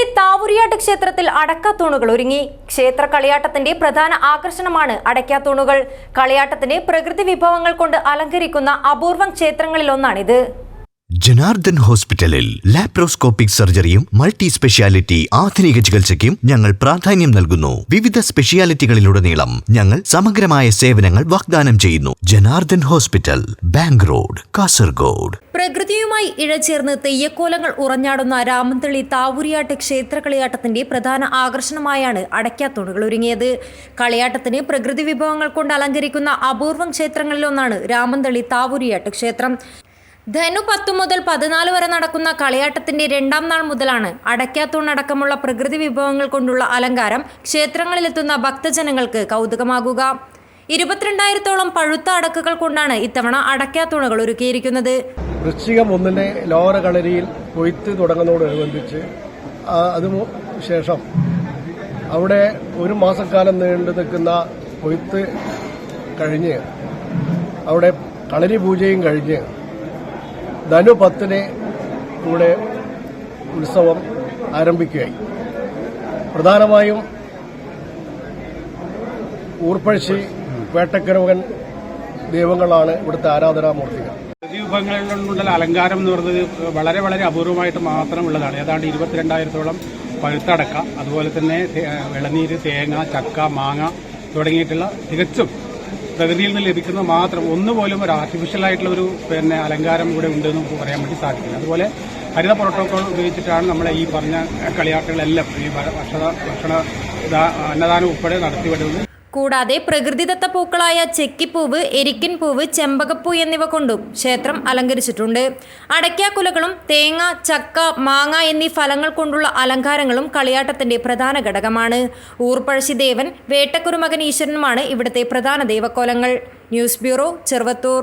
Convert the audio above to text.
രാമന്തളി താവുരിയാട്ട് ക്ഷേത്രത്തിൽ അടക്കാത്തൂണുകൾ ഒരുങ്ങി. ക്ഷേത്ര കളിയാട്ടത്തിന്റെ പ്രധാന ആകർഷണമാണ് അടയ്ക്കാത്തൂണുകൾ. കളിയാട്ടത്തിന്റെ പ്രകൃതി വിഭവങ്ങൾ കൊണ്ട് അലങ്കരിക്കുന്ന അപൂർവം ക്ഷേത്രങ്ങളിൽ ഒന്നാണിത് ജനാർദ്ദൻ ഹോസ്പിറ്റലിൽ ലാപ്രോസ്കോപ്പിക് സർജറിയും മൾട്ടി സ്പെഷ്യാലിറ്റി ആധുനിക ചികിത്സയ്ക്കും ഞങ്ങൾ പ്രാധാന്യം നൽകുന്നു. വിവിധ സ്പെഷ്യാലിറ്റികളിലുടനീളം ഞങ്ങൾ സമഗ്രമായ സേവനങ്ങൾ വാഗ്ദാനം ചെയ്യുന്നു. Janardhan hospital bank road Kasaragod. പ്രകൃതിയുമായി ഇഴചേർന്ന് തെയ്യക്കോലങ്ങൾ ഉറഞ്ഞാടുന്ന രാമന്തളി താവൂരിയാട്ട് ക്ഷേത്ര കളിയാട്ടത്തിന്റെ പ്രധാന ആകർഷണമായാണ് അടയ്ക്കാത്തോണുകൾ ഒരുങ്ങിയത്. കളിയാട്ടത്തിന് പ്രകൃതി വിഭവങ്ങൾ കൊണ്ട് അലങ്കരിക്കുന്ന അപൂർവം ക്ഷേത്രങ്ങളിലൊന്നാണ് രാമന്തളി താവൂരിയാട്ട് ക്ഷേത്രം. ധനു പത്തു മുതൽ പതിനാല് വരെ നടക്കുന്ന കളിയാട്ടത്തിന്റെ രണ്ടാം നാൾ മുതലാണ് അടയ്ക്കാത്തൂണടക്കമുള്ള പ്രകൃതി വിഭവങ്ങൾ കൊണ്ടുള്ള അലങ്കാരം ക്ഷേത്രങ്ങളിലെത്തുന്ന ഭക്തജനങ്ങൾക്ക് കൗതുകമാകുക. ഇരുപത്തിരണ്ടായിരത്തോളം പഴുത്ത അടക്കുകൾ കൊണ്ടാണ് ഇത്തവണ അടയ്ക്കാത്തൂണുകൾ ഒരുക്കിയിരിക്കുന്നത്. വൃശ്ചികം ഒന്നിനെ ലോറ കളരിയിൽ കൊയ്ത്ത് തുടങ്ങുന്നതോടനുബന്ധിച്ച് അതിനു ശേഷം അവിടെ ഒരു മാസക്കാലം നീണ്ടു നിൽക്കുന്ന കൊയ്ത്ത് കഴിഞ്ഞ് അവിടെ കളരി പൂജയും കഴിഞ്ഞ് ധനു പത്തിന് കൂടെ ഉത്സവം ആരംഭിക്കുകയായി. പ്രധാനമായും ഊർപ്പഴശ്ശി വേട്ടക്കരവകൻ ദൈവങ്ങളാണ് ഇവിടുത്തെ ആരാധനാമൂർത്തികൾ. വിഭവങ്ങളിൽ കൊണ്ടുള്ള അലങ്കാരം എന്ന് പറയുന്നത് വളരെ വളരെ അപൂർവമായിട്ട് മാത്രം ഉള്ളതാണ് ഏതാണ്ട് ഇരുപത്തിരണ്ടായിരത്തോളം പഴുത്തടക്ക അതുപോലെ തന്നെ ഇളനീര് തേങ്ങ ചക്ക മാങ്ങ തുടങ്ങിയിട്ടുള്ള തികച്ചും പ്രകൃതിയിൽ നിന്ന് ലഭിക്കുന്നത് മാത്രം ഒന്നുപോലും ഒരു ആർട്ടിഫിഷ്യൽ ആയിട്ടുള്ള ഒരു പിന്നെ അലങ്കാരം ഇവിടെ ഉണ്ടെന്ന് നമുക്ക് പറയാൻ വേണ്ടി സാധിക്കില്ല. അതുപോലെ ഹരിത പ്രോട്ടോക്കോൾ ഉപയോഗിച്ചിട്ടാണ് നമ്മളെ ഈ പറഞ്ഞ കളിയാട്ടുകളെല്ലാം ഈ ഭക്ഷണ ഭക്ഷണ അന്നദാനം ഉൾപ്പെടെ നടത്തിവിടുന്നത് കൂടാതെ പ്രകൃതിദത്ത പൂക്കളായ ചെക്കിപ്പൂവ് എരിക്കിൻ പൂവ് ചെമ്പകപ്പൂ എന്നിവ കൊണ്ടും ക്ഷേത്രം അലങ്കരിച്ചിട്ടുണ്ട്. അടയ്ക്കാക്കുലകളും തേങ്ങ ചക്ക മാങ്ങ എന്നീ ഫലങ്ങൾ കൊണ്ടുള്ള അലങ്കാരങ്ങളും കളിയാട്ടത്തിന്റെ പ്രധാന ഘടകമാണ്. ഊർപ്പഴശ്ശി ദേവൻ വേട്ടക്കുരുമകൻ ഈശ്വരനുമാണ് ഇവിടുത്തെ പ്രധാന ദേവക്കോലങ്ങൾ ന്യൂസ് ബ്യൂറോ ചെറുവത്തൂർ.